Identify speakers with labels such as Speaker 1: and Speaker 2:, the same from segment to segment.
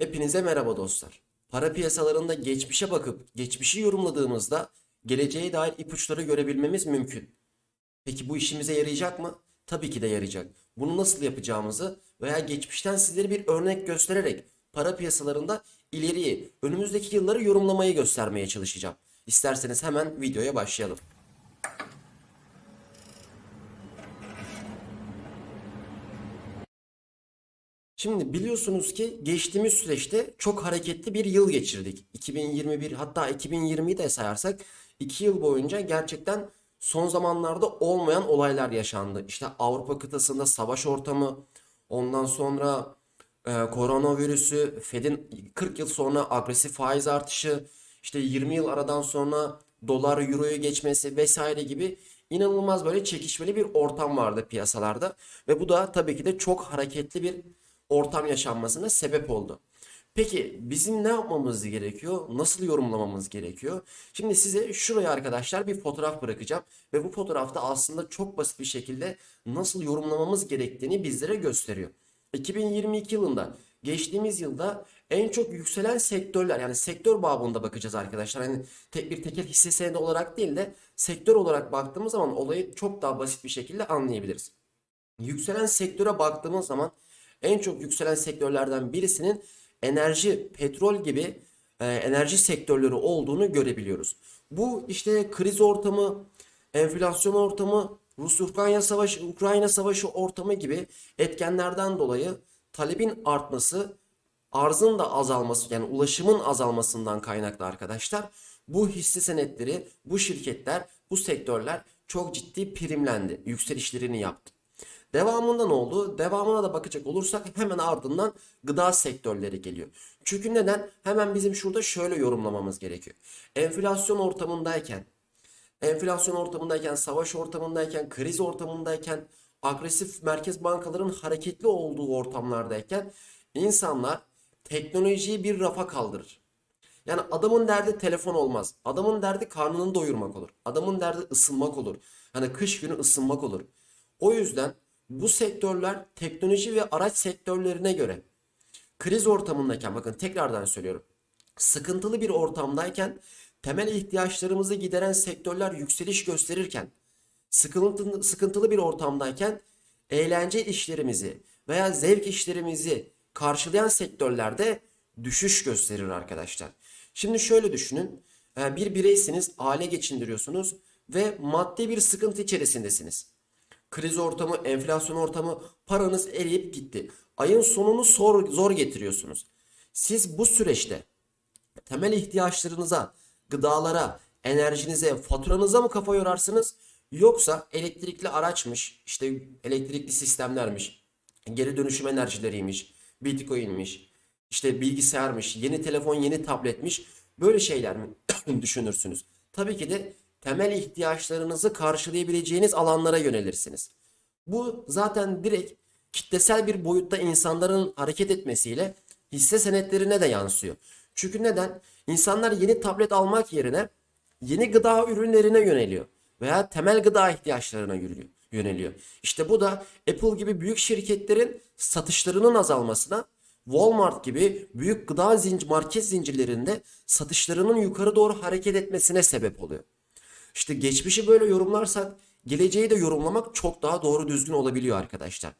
Speaker 1: Hepinize merhaba dostlar. Para piyasalarında geçmişe bakıp geçmişi yorumladığımızda geleceğe dair ipuçları görebilmemiz mümkün. Peki bu işimize yarayacak mı? Tabii ki de yarayacak. Bunu nasıl yapacağımızı veya geçmişten sizlere bir örnek göstererek para piyasalarında ileriyi, önümüzdeki yılları yorumlamayı göstermeye çalışacağım. İsterseniz hemen videoya başlayalım. Şimdi biliyorsunuz ki geçtiğimiz süreçte çok hareketli bir yıl geçirdik. 2021 hatta 2020'yi de sayarsak 2 yıl boyunca gerçekten son zamanlarda olmayan olaylar yaşandı. İşte Avrupa kıtasında savaş ortamı, ondan sonra e, koronavirüsü, Fed'in 40 yıl sonra agresif faiz artışı, işte 20 yıl aradan sonra dolar euroya geçmesi vesaire gibi inanılmaz böyle çekişmeli bir ortam vardı piyasalarda ve bu da tabii ki de çok hareketli bir ortam yaşanmasına sebep oldu. Peki bizim ne yapmamız gerekiyor? Nasıl yorumlamamız gerekiyor? Şimdi size şuraya arkadaşlar bir fotoğraf bırakacağım ve bu fotoğrafta aslında çok basit bir şekilde nasıl yorumlamamız gerektiğini bizlere gösteriyor. 2022 yılında geçtiğimiz yılda en çok yükselen sektörler yani sektör babında bakacağız arkadaşlar. Hani tek bir tekel hisse senedi olarak değil de sektör olarak baktığımız zaman olayı çok daha basit bir şekilde anlayabiliriz. Yükselen sektöre baktığımız zaman en çok yükselen sektörlerden birisinin enerji, petrol gibi e, enerji sektörleri olduğunu görebiliyoruz. Bu işte kriz ortamı, enflasyon ortamı, Rus-Ukrayna savaşı, Ukrayna savaşı ortamı gibi etkenlerden dolayı talebin artması, arzın da azalması yani ulaşımın azalmasından kaynaklı arkadaşlar. Bu hisse senetleri, bu şirketler, bu sektörler çok ciddi primlendi, yükselişlerini yaptı. Devamında ne oldu? Devamına da bakacak olursak hemen ardından gıda sektörleri geliyor. Çünkü neden? Hemen bizim şurada şöyle yorumlamamız gerekiyor. Enflasyon ortamındayken, enflasyon ortamındayken, savaş ortamındayken, kriz ortamındayken, agresif merkez bankaların hareketli olduğu ortamlardayken insanlar teknolojiyi bir rafa kaldırır. Yani adamın derdi telefon olmaz. Adamın derdi karnını doyurmak olur. Adamın derdi ısınmak olur. Hani kış günü ısınmak olur. O yüzden bu sektörler teknoloji ve araç sektörlerine göre kriz ortamındayken bakın tekrardan söylüyorum. Sıkıntılı bir ortamdayken temel ihtiyaçlarımızı gideren sektörler yükseliş gösterirken sıkıntılı, sıkıntılı bir ortamdayken eğlence işlerimizi veya zevk işlerimizi karşılayan sektörlerde düşüş gösterir arkadaşlar. Şimdi şöyle düşünün. e, Bir bireysiniz, aile geçindiriyorsunuz ve maddi bir sıkıntı içerisindesiniz. Kriz ortamı, enflasyon ortamı, paranız eriyip gitti. Ayın sonunu zor, zor getiriyorsunuz. Siz bu süreçte temel ihtiyaçlarınıza, gıdalara, enerjinize, faturanıza mı kafa yorarsınız? Yoksa elektrikli araçmış, işte elektrikli sistemlermiş, geri dönüşüm enerjileriymiş, bitcoinmiş, işte bilgisayarmış, yeni telefon, yeni tabletmiş böyle şeyler mi düşünürsünüz? Tabii ki de temel ihtiyaçlarınızı karşılayabileceğiniz alanlara yönelirsiniz. Bu zaten direkt kitlesel bir boyutta insanların hareket etmesiyle hisse senetlerine de yansıyor. Çünkü neden? İnsanlar yeni tablet almak yerine yeni gıda ürünlerine yöneliyor veya temel gıda ihtiyaçlarına yöneliyor. İşte bu da Apple gibi büyük şirketlerin satışlarının azalmasına, Walmart gibi büyük gıda zincir, market zincirlerinde satışlarının yukarı doğru hareket etmesine sebep oluyor. İşte geçmişi böyle yorumlarsak geleceği de yorumlamak çok daha doğru düzgün olabiliyor arkadaşlar.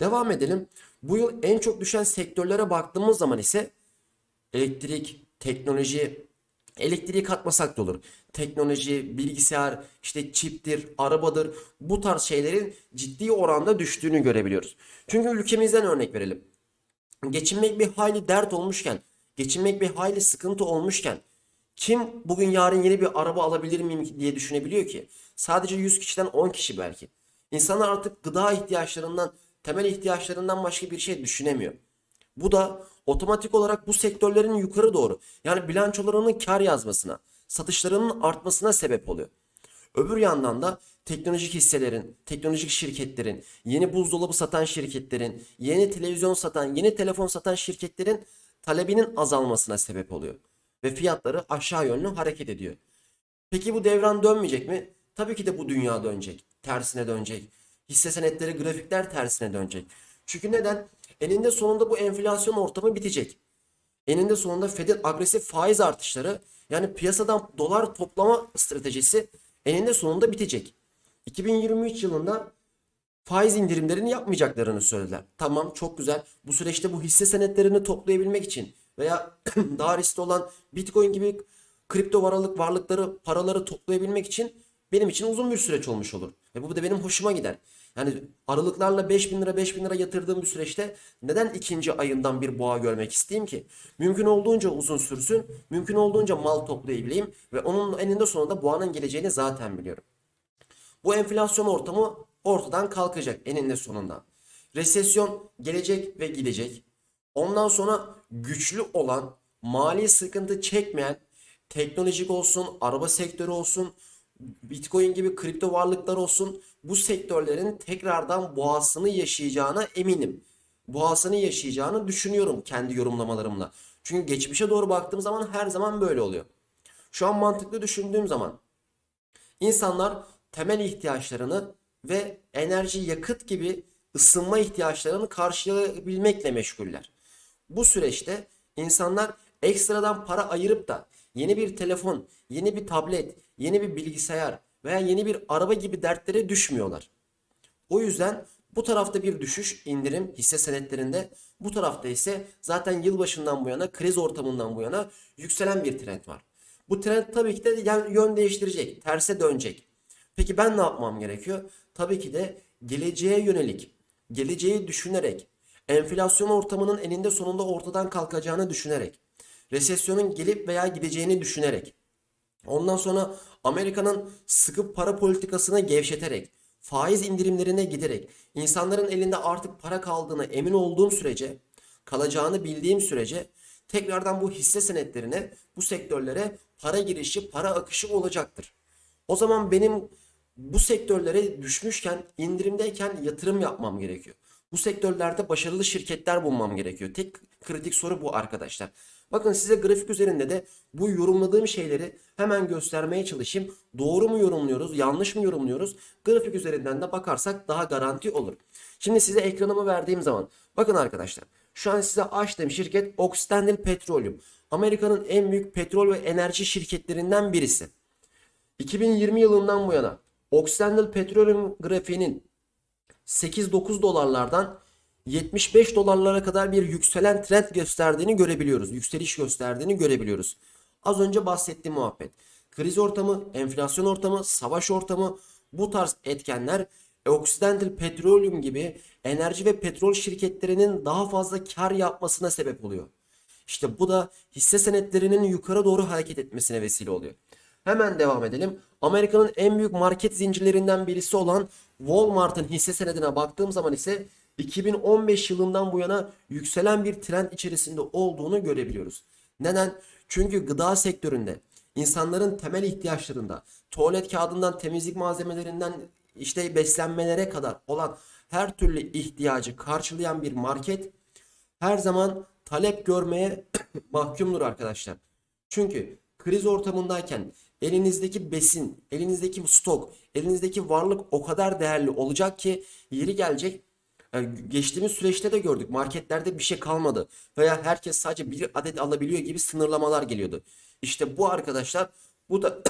Speaker 1: Devam edelim. Bu yıl en çok düşen sektörlere baktığımız zaman ise elektrik, teknoloji, elektriği katmasak da olur. Teknoloji, bilgisayar, işte çiptir, arabadır bu tarz şeylerin ciddi oranda düştüğünü görebiliyoruz. Çünkü ülkemizden örnek verelim. Geçinmek bir hayli dert olmuşken, geçinmek bir hayli sıkıntı olmuşken kim bugün yarın yeni bir araba alabilir miyim diye düşünebiliyor ki? Sadece 100 kişiden 10 kişi belki. İnsanlar artık gıda ihtiyaçlarından, temel ihtiyaçlarından başka bir şey düşünemiyor. Bu da otomatik olarak bu sektörlerin yukarı doğru yani bilançolarının kar yazmasına, satışlarının artmasına sebep oluyor. Öbür yandan da teknolojik hisselerin, teknolojik şirketlerin, yeni buzdolabı satan şirketlerin, yeni televizyon satan, yeni telefon satan şirketlerin talebinin azalmasına sebep oluyor. Ve fiyatları aşağı yönlü hareket ediyor. Peki bu devran dönmeyecek mi? Tabii ki de bu dünya dönecek. Tersine dönecek. Hisse senetleri, grafikler tersine dönecek. Çünkü neden? Eninde sonunda bu enflasyon ortamı bitecek. eninde sonunda Fed'in agresif faiz artışları yani piyasadan dolar toplama stratejisi eninde sonunda bitecek. 2023 yılında faiz indirimlerini yapmayacaklarını söylediler. Tamam çok güzel. Bu süreçte bu hisse senetlerini toplayabilmek için veya daha riskli olan Bitcoin gibi kripto varlık varlıkları, paraları toplayabilmek için benim için uzun bir süreç olmuş olur. Ve bu da benim hoşuma gider. Yani aralıklarla 5000 lira 5000 lira yatırdığım bir süreçte neden ikinci ayından bir boğa görmek isteyeyim ki? Mümkün olduğunca uzun sürsün, mümkün olduğunca mal toplayabileyim ve onun eninde sonunda boğanın geleceğini zaten biliyorum. Bu enflasyon ortamı ortadan kalkacak eninde sonunda. Resesyon gelecek ve gidecek. Ondan sonra güçlü olan, mali sıkıntı çekmeyen, teknolojik olsun, araba sektörü olsun, Bitcoin gibi kripto varlıklar olsun bu sektörlerin tekrardan boğasını yaşayacağına eminim. Boğasını yaşayacağını düşünüyorum kendi yorumlamalarımla. Çünkü geçmişe doğru baktığım zaman her zaman böyle oluyor. Şu an mantıklı düşündüğüm zaman İnsanlar temel ihtiyaçlarını ve enerji, yakıt gibi ısınma ihtiyaçlarını karşılayabilmekle meşguller. Bu süreçte insanlar ekstradan para ayırıp da yeni bir telefon, yeni bir tablet, yeni bir bilgisayar veya yeni bir araba gibi dertlere düşmüyorlar. O yüzden bu tarafta bir düşüş, indirim hisse senetlerinde. Bu tarafta ise zaten yılbaşından bu yana, kriz ortamından bu yana yükselen bir trend var. Bu trend tabii ki de yön değiştirecek, terse dönecek. Peki ben ne yapmam gerekiyor? Tabii ki de geleceğe yönelik, geleceği düşünerek, enflasyon ortamının eninde sonunda ortadan kalkacağını düşünerek, resesyonun gelip veya gideceğini düşünerek, Ondan sonra Amerika'nın sıkı para politikasını gevşeterek, faiz indirimlerine giderek, insanların elinde artık para kaldığına emin olduğum sürece, kalacağını bildiğim sürece tekrardan bu hisse senetlerine, bu sektörlere para girişi, para akışı olacaktır. O zaman benim bu sektörlere düşmüşken, indirimdeyken yatırım yapmam gerekiyor. Bu sektörlerde başarılı şirketler bulmam gerekiyor. Tek kritik soru bu arkadaşlar. Bakın size grafik üzerinde de bu yorumladığım şeyleri hemen göstermeye çalışayım. Doğru mu yorumluyoruz, yanlış mı yorumluyoruz? Grafik üzerinden de bakarsak daha garanti olur. Şimdi size ekranımı verdiğim zaman bakın arkadaşlar. Şu an size açtığım şirket Occidental Petroleum. Amerika'nın en büyük petrol ve enerji şirketlerinden birisi. 2020 yılından bu yana Occidental Petroleum grafiğinin 8-9 dolarlardan 75 dolarlara kadar bir yükselen trend gösterdiğini görebiliyoruz. Yükseliş gösterdiğini görebiliyoruz. Az önce bahsettiğim muhabbet. Kriz ortamı, enflasyon ortamı, savaş ortamı bu tarz etkenler Occidental Petroleum gibi enerji ve petrol şirketlerinin daha fazla kar yapmasına sebep oluyor. İşte bu da hisse senetlerinin yukarı doğru hareket etmesine vesile oluyor. Hemen devam edelim. Amerika'nın en büyük market zincirlerinden birisi olan Walmart'ın hisse senedine baktığım zaman ise 2015 yılından bu yana yükselen bir trend içerisinde olduğunu görebiliyoruz. Neden? Çünkü gıda sektöründe insanların temel ihtiyaçlarında tuvalet kağıdından temizlik malzemelerinden işte beslenmelere kadar olan her türlü ihtiyacı karşılayan bir market her zaman talep görmeye mahkumdur arkadaşlar. Çünkü kriz ortamındayken elinizdeki besin, elinizdeki stok, elinizdeki varlık o kadar değerli olacak ki yeri gelecek. Yani geçtiğimiz süreçte de gördük. Marketlerde bir şey kalmadı. Veya herkes sadece bir adet alabiliyor gibi sınırlamalar geliyordu. İşte bu arkadaşlar bu da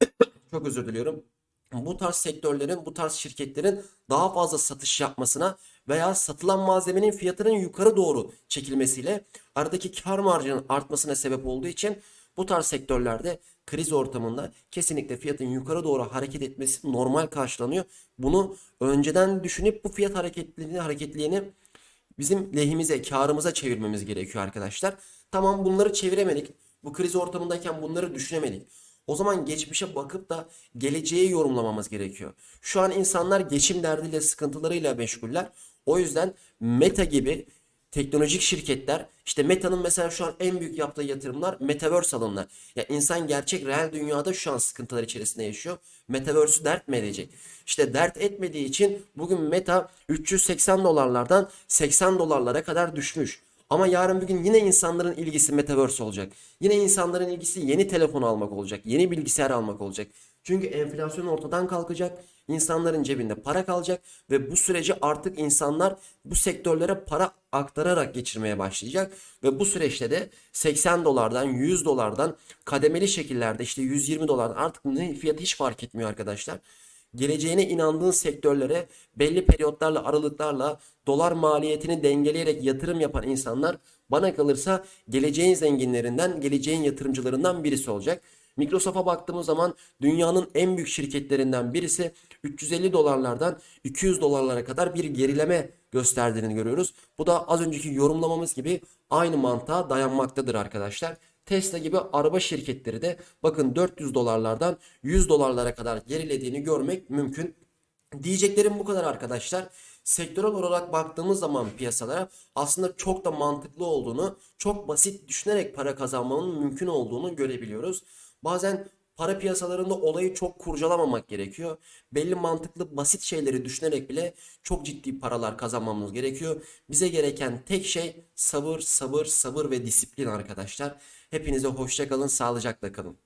Speaker 1: çok özür diliyorum. Bu tarz sektörlerin, bu tarz şirketlerin daha fazla satış yapmasına veya satılan malzemenin fiyatının yukarı doğru çekilmesiyle aradaki kar marjının artmasına sebep olduğu için bu tarz sektörlerde kriz ortamında kesinlikle fiyatın yukarı doğru hareket etmesi normal karşılanıyor. Bunu önceden düşünüp bu fiyat hareketliliğini, hareketliğini bizim lehimize, karımıza çevirmemiz gerekiyor arkadaşlar. Tamam bunları çeviremedik. Bu kriz ortamındayken bunları düşünemedik. O zaman geçmişe bakıp da geleceği yorumlamamız gerekiyor. Şu an insanlar geçim derdiyle, sıkıntılarıyla meşguller. O yüzden Meta gibi teknolojik şirketler işte Meta'nın mesela şu an en büyük yaptığı yatırımlar Metaverse alanına. Ya insan gerçek reel dünyada şu an sıkıntılar içerisinde yaşıyor. Metaverse'ü dert mi edecek? İşte dert etmediği için bugün Meta 380 dolarlardan 80 dolarlara kadar düşmüş. Ama yarın bir gün yine insanların ilgisi Metaverse olacak. Yine insanların ilgisi yeni telefon almak olacak. Yeni bilgisayar almak olacak. Çünkü enflasyon ortadan kalkacak. İnsanların cebinde para kalacak ve bu süreci artık insanlar bu sektörlere para aktararak geçirmeye başlayacak ve bu süreçte de 80 dolardan 100 dolardan kademeli şekillerde işte 120 dolardan artık ne fiyatı hiç fark etmiyor arkadaşlar geleceğine inandığın sektörlere belli periyotlarla aralıklarla dolar maliyetini dengeleyerek yatırım yapan insanlar bana kalırsa geleceğin zenginlerinden, geleceğin yatırımcılarından birisi olacak. Microsoft'a baktığımız zaman dünyanın en büyük şirketlerinden birisi 350 dolarlardan 200 dolarlara kadar bir gerileme gösterdiğini görüyoruz. Bu da az önceki yorumlamamız gibi aynı mantığa dayanmaktadır arkadaşlar. Tesla gibi araba şirketleri de bakın 400 dolarlardan 100 dolarlara kadar gerilediğini görmek mümkün. Diyeceklerim bu kadar arkadaşlar. Sektörel olarak baktığımız zaman piyasalara aslında çok da mantıklı olduğunu, çok basit düşünerek para kazanmanın mümkün olduğunu görebiliyoruz. Bazen para piyasalarında olayı çok kurcalamamak gerekiyor. Belli mantıklı basit şeyleri düşünerek bile çok ciddi paralar kazanmamız gerekiyor. Bize gereken tek şey sabır, sabır, sabır ve disiplin arkadaşlar. Hepinize hoşça kalın, sağlıcakla kalın.